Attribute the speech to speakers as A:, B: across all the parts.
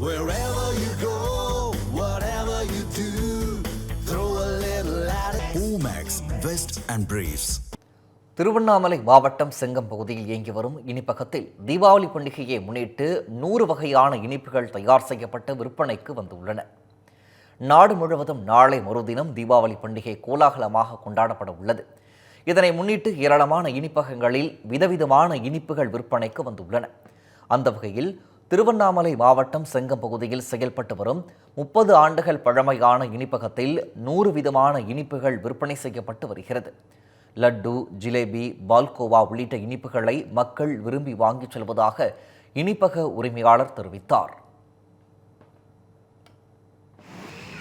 A: Wherever you go, whatever you do, throw a little at it. Omax, Vest and Briefs.
B: Tiruvannamalai மாவட்டம் செங்கம் பகுதியில் இயங்கி வரும் இனிப்பகத்தில் தீபாவளி பண்டிகையை முன்னிட்டு நூறு வகையான இனிப்புகள் தயார் செய்யப்பட்டு விற்பனைக்கு வந்துள்ளன நாடு முழுவதும் நாளை மறுதினம் தீபாவளி பண்டிகை கோலாகலமாக கொண்டாடப்பட உள்ளது இதனை முன்னிட்டு ஏராளமான இனிப்பகங்களில் விதவிதமான இனிப்புகள் விற்பனைக்கு வந்துள்ளன அந்த வகையில் திருவண்ணாமலை மாவட்டம் செங்கம் பகுதியில் செயல்பட்டு வரும் முப்பது ஆண்டுகள் பழமையான இனிப்பகத்தில் நூறு விதமான இனிப்புகள் விற்பனை செய்யப்பட்டு வருகிறது. லட்டு ஜிலேபி பால்கோவா உள்ளிட்ட இனிப்புகளை மக்கள் விரும்பி வாங்கிச் செல்வதாக இனிப்பக உரிமையாளர் தெரிவித்தார்.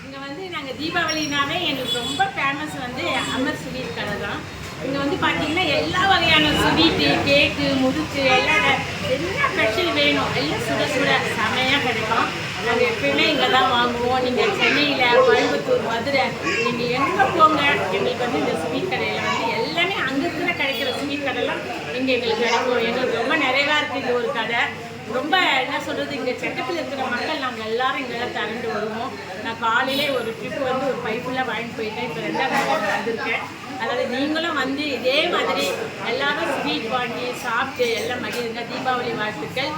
C: இங்கே வந்து நாங்கள் தீபாவளினாவே எங்களுக்கு ரொம்ப ஃபேமஸ் வந்து அமர் ஸ்வீட் கடை தான் இங்கே வந்து பார்த்தீங்கன்னா எல்லா வகையான ஸ்வீட்டு கேக்கு முறுக்கு எல்லாம் என்ன ஸ்பெஷல் வேணும். எல்லாம் சுட சுட செமையாக கிடைக்கும். நாங்கள் எப்பயுமே இங்கே தான் வாங்குவோம். நீங்கள் சென்னையில் கோயம்புத்தூர் மதுரை நீங்கள் எங்கே போங்க எங்களுக்கு வந்து இந்த ஸ்வீட் கடையில் வந்து எல்லாமே அங்கே இருக்கிற கிடைக்கிற ஸ்வீட் கடைலாம் இங்கே எங்களுக்கு கிடைக்கும். எங்களுக்கு ரொம்ப நிறைவாக இருக்குது இது ஒரு கடை. ரொம்ப என்ன சொல்கிறது இங்கே செட்டப்பில் இருக்கிற மக்கள் நாங்கள் எல்லாரும் இங்கே திரண்டு வருவோம். நான் காலையிலே ஒரு ட்ரிப் வந்து ஒரு பைப்புலாம் வாங்கிட்டு போயிட்டேன். இப்போ ரெண்டாவது வந்திருக்கேன். அதாவது நீங்களும் வந்து இதே மாதிரி எல்லாரும் ஸ்வீட் வாங்கி சாப்பிட்டு எல்லாம் மகிழ்ந்த தீபாவளி வாழ்த்துக்கள்.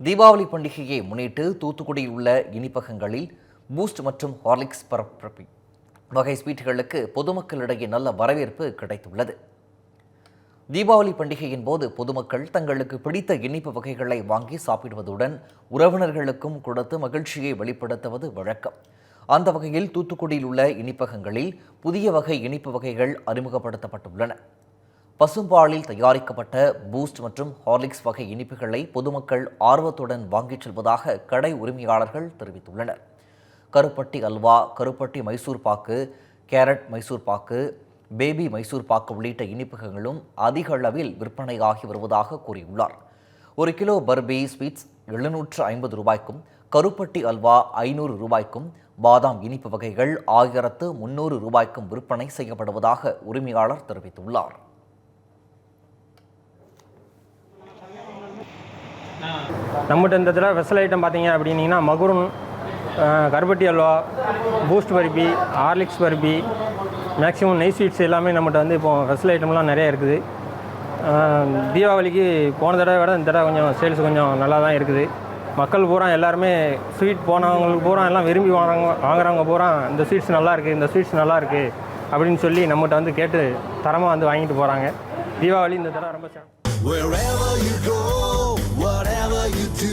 B: தீபாவளி பண்டிகையை முன்னிட்டு தூத்துக்குடியில் உள்ள இனிப்பகங்களில் பூஸ்ட் மற்றும் ஹார்லிக்ஸ் பரப்பி வகை ஸ்வீட்டுகளுக்கு பொதுமக்களிடையே நல்ல வரவேற்பு கிடைத்துள்ளது. தீபாவளி பண்டிகையின் போது பொதுமக்கள் தங்களுக்கு பிடித்த இனிப்பு வகைகளை வாங்கி சாப்பிடுவதுடன் உறவினர்களுக்கும் கொடுத்து மகிழ்ச்சியை வெளிப்படுத்துவது வழக்கம். அந்த வகையில் தூத்துக்குடியில் உள்ள இனிப்பகங்களில் புதிய வகை இனிப்பு வகைகள் அறிமுகப்படுத்தப்பட்டுள்ளன. பசும்பாலில் தயாரிக்கப்பட்ட பூஸ்ட் மற்றும் ஹார்லிக்ஸ் வகை இனிப்புகளை பொதுமக்கள் ஆர்வத்துடன் வாங்கிச் செல்வதாக கடை உரிமையாளர்கள் தெரிவித்துள்ளனர். கருப்பட்டி அல்வா கருப்பட்டி மைசூர் பாக்கு கேரட் மைசூர் பாக்கு பேபி மைசூர் பாக்கு உள்ளிட்ட இனிப்புகளும் அதிக அளவில் விற்பனையாகி வருவதாக கூறியுள்ளார். ஒரு கிலோ பர்பி ஸ்வீட்ஸ் எழுநூற்று ஐம்பது ரூபாய்க்கும் கருப்பட்டி அல்வா ஐநூறு ரூபாய்க்கும் பாதாம் இனிப்பு வகைகள் ஆயிரத்து முன்னூறு ரூபாய்க்கும் விற்பனை செய்யப்படுவதாக உரிமையாளர் தெரிவித்துள்ளார்.
D: நம்மகிட்ட இந்த தடவை ஸ்பெஷல் ஐட்டம் பார்த்தீங்க அப்படின்னீங்கன்னா மகுரும் கருப்பட்டி halwa Boost burfi Horlicks burfi maximum நெய் ஸ்வீட்ஸ் எல்லாமே நம்மகிட்ட வந்து இப்போ ஸ்பெஷல் ஐட்டம்லாம் நிறைய இருக்குது தீபாவளிக்கு போன தடவை விட இந்த தடவை கொஞ்சம் சேல்ஸ் கொஞ்சம் நல்லா தான் இருக்குது மக்கள் பூரா எல்லாருமே ஸ்வீட் போனவங்களுக்கு பூரா எல்லாம் விரும்பி வாங்குறவங்க வாங்குறவங்க பூரா இந்த ஸ்வீட்ஸ் நல்லா இருக்குது இந்த ஸ்வீட்ஸ் நல்லா இருக்குது அப்படின்னு சொல்லி நம்மகிட்ட வந்து கேட்டு தரமாக வந்து வாங்கிட்டு போகிறாங்க தீபாவளி இந்த தடவை ரொம்ப சிறப்பு
A: Wherever you go, whatever you do,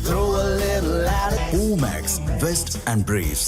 A: throw a little at it. Omax, Vest and Briefs.